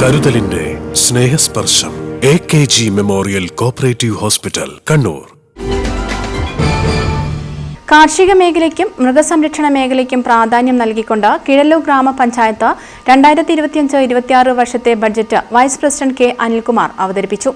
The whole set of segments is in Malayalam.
കരുതലിന്റെ Snehasparsham A K G memorial cooperative hospital Kannur. കാർഷിക മേഖലയ്ക്കും മൃഗസംരക്ഷണ മേഖലയ്ക്കും പ്രാധാന്യം നൽകിക്കൊണ്ട് കിഴല്ലൂർ ഗ്രാമപഞ്ചായത്ത് രണ്ടായിരത്തി ഇരുപത്തിയഞ്ച് ഇരുപത്തിയാറ് വർഷത്തെ budget vice president K Anilkumar അവതരിപ്പിച്ചു.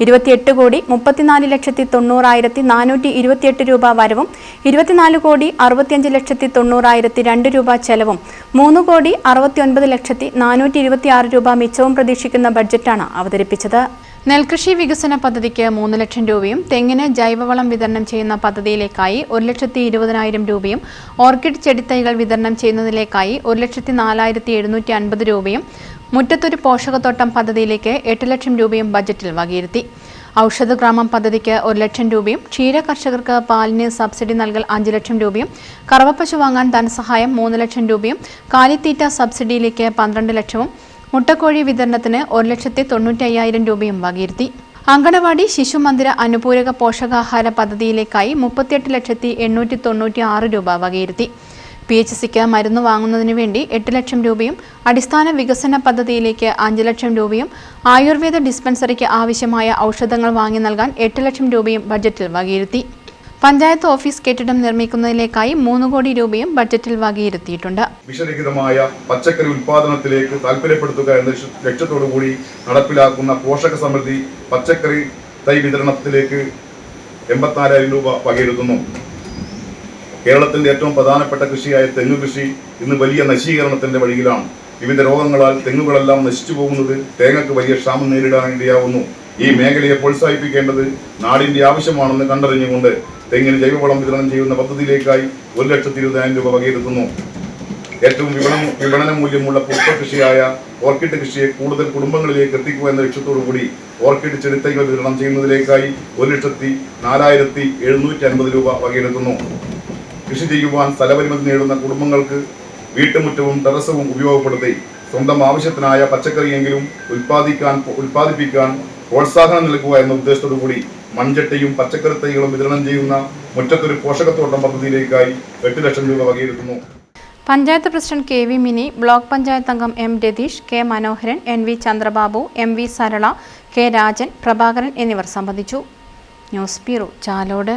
ഇരുപത്തിയെട്ട് കോടി മുപ്പത്തിനാല് ലക്ഷത്തി തൊണ്ണൂറായിരത്തി നാനൂറ്റി ഇരുപത്തിയെട്ട് രൂപ വരവും ഇരുപത്തിനാല് കോടി അറുപത്തിയഞ്ച് ലക്ഷത്തി തൊണ്ണൂറായിരത്തി രണ്ട് രൂപ ചെലവും മൂന്ന് കോടി അറുപത്തിയൊൻപത് ലക്ഷത്തി നാനൂറ്റി ഇരുപത്തിയാറ് രൂപ മിച്ചവും പ്രതീക്ഷിക്കുന്ന ബഡ്ജറ്റാണ് അവതരിപ്പിച്ചത്. നെൽകൃഷി വികസന പദ്ധതിക്ക് മൂന്ന് ലക്ഷം രൂപയും തെങ്ങിന് ജൈവവളം വിതരണം ചെയ്യുന്ന പദ്ധതിയിലേക്കായി ഒരു ലക്ഷത്തി ഇരുപതിനായിരം രൂപയും ഓർക്കിഡ് ചെടിത്തൈകൾ വിതരണം ചെയ്യുന്നതിലേക്കായി ഒരു ലക്ഷത്തി നാലായിരത്തി എഴുന്നൂറ്റി അൻപത് രൂപയും മുറ്റത്തൊരു പോഷകത്തോട്ടം പദ്ധതിയിലേക്ക് എട്ട് ലക്ഷം രൂപയും ബജറ്റിൽ വകയിരുത്തി. ഔഷധഗ്രാമം പദ്ധതിക്ക് ഒരു ലക്ഷം രൂപയും ക്ഷീര കർഷകർക്ക് പാലിന് സബ്സിഡി നൽകൽ അഞ്ച് ലക്ഷം രൂപയും കറവപ്പശു വാങ്ങാൻ ധനസഹായം മൂന്ന് ലക്ഷം രൂപയും കാലിത്തീറ്റ സബ്സിഡിയിലേക്ക് പന്ത്രണ്ട് ലക്ഷവും മുട്ടക്കോഴി വിതരണത്തിന് ഒരു ലക്ഷത്തി തൊണ്ണൂറ്റി അയ്യായിരം രൂപയും വകയിരുത്തി. അങ്കണവാടി ശിശുമന്ദിര അനുപൂരക പോഷകാഹാര പദ്ധതിയിലേക്കായി മുപ്പത്തിയെട്ട് ലക്ഷത്തി എണ്ണൂറ്റി തൊണ്ണൂറ്റി ആറ് രൂപ വകയിരുത്തി. പി എച്ച് സിക്ക് മരുന്ന് വാങ്ങുന്നതിന് വേണ്ടി എട്ട് ലക്ഷം രൂപയും അടിസ്ഥാന വികസന പദ്ധതിയിലേക്ക് അഞ്ച് ലക്ഷം രൂപയും ആയുർവേദ ഡിസ്പെൻസറിക്ക് ആവശ്യമായ ഔഷധങ്ങൾ വാങ്ങി നൽകാൻ എട്ട് ലക്ഷം രൂപയും ബജറ്റിൽ വകയിരുത്തി. പഞ്ചായത്ത് ഓഫീസ് കെട്ടിടം നിർമ്മിക്കുന്നതിലേക്കായി മൂന്ന് കോടി രൂപയും ബജറ്റിൽ വകയിരുത്തിയിട്ടുണ്ട്. വിഷരഹിതമായ പച്ചക്കറി ഉൽപാദനത്തിലേക്ക് താല്പര്യപ്പെടുത്തുക എന്ന ലക്ഷ്യ- ലക്ഷ്യത്തോടു കൂടി നടപ്പിലാക്കുന്ന പോഷക സമൃദ്ധി പച്ചക്കറി തൈ വിതരണത്തിലേക്ക് എൺപത്തിനാലായിരം രൂപ വകയിരുത്തുന്നു. കേരളത്തിന്റെ ഏറ്റവും പ്രധാനപ്പെട്ട കൃഷിയായ തെങ്ങ് കൃഷി ഇന്ന് വലിയ നശീകരണത്തിന്റെ വഴിയിലാണ്. വിവിധ രോഗങ്ങളാൽ തെങ്ങുകളെല്ലാം നശിച്ചു പോകുന്നത് തേങ്ങക്ക് വലിയ ക്ഷാമം നേരിടാൻ ഇടയാവുന്നു. ഈ മേഖലയെ പ്രോത്സാഹിപ്പിക്കേണ്ടത് നാടിന്റെ ആവശ്യമാണെന്ന് കണ്ടറിഞ്ഞുകൊണ്ട് തെങ്ങിന് ജൈവവളം വിതരണം ചെയ്യുന്ന പദ്ധതിയിലേക്കായി ഒരു ലക്ഷത്തി ഇരുപതിനായിരം രൂപ വകയിരുത്തുന്നു. ഏറ്റവും വിപണന വിപണന മൂല്യമുള്ള പുഷ്പ കൃഷിയായ ഓർക്കിഡ് കൃഷിയെ കൂടുതൽ കുടുംബങ്ങളിലേക്ക് എത്തിക്കുക എന്ന ലക്ഷ്യത്തോടു കൂടി ഓർക്കിഡ് ചെടിത്തൈകൾ വിതരണം ചെയ്യുന്നതിലേക്കായി ഒരു ലക്ഷത്തി നാലായിരത്തി എഴുന്നൂറ്റി അൻപത് രൂപ വകയിരുത്തുന്നു. കൃഷി ചെയ്യുവാൻ സ്ഥലപരിമിതി നേടുന്ന കുടുംബങ്ങൾക്ക് വീട്ടുമുറ്റവും ടെറസവും ഉപയോഗപ്പെടുത്തി സ്വന്തം ആവശ്യത്തിനായ പച്ചക്കറിയെങ്കിലും ഉൽപ്പാദിക്കാൻ ഉൽപ്പാദിപ്പിക്കാൻ പ്രോത്സാഹനം നൽകുക എന്ന ഉദ്ദേശത്തോടു കൂടി മൺചട്ടിയും പച്ചക്കറി തൈകളും വിതരണം ചെയ്യുന്ന മുറ്റത്തൊരു പോഷകത്തോട്ടം പദ്ധതിയിലേക്കായി എട്ട് ലക്ഷം രൂപ വകയിരുത്തുന്നു. Panchayat president K V Mini block panchayat അംഗം M Ratheesh K Manoharan N V Chandrababu M V Sarala K Rajan Prabhakaran എന്നിവർ സംബന്ധിച്ചു. News bureau Chalode.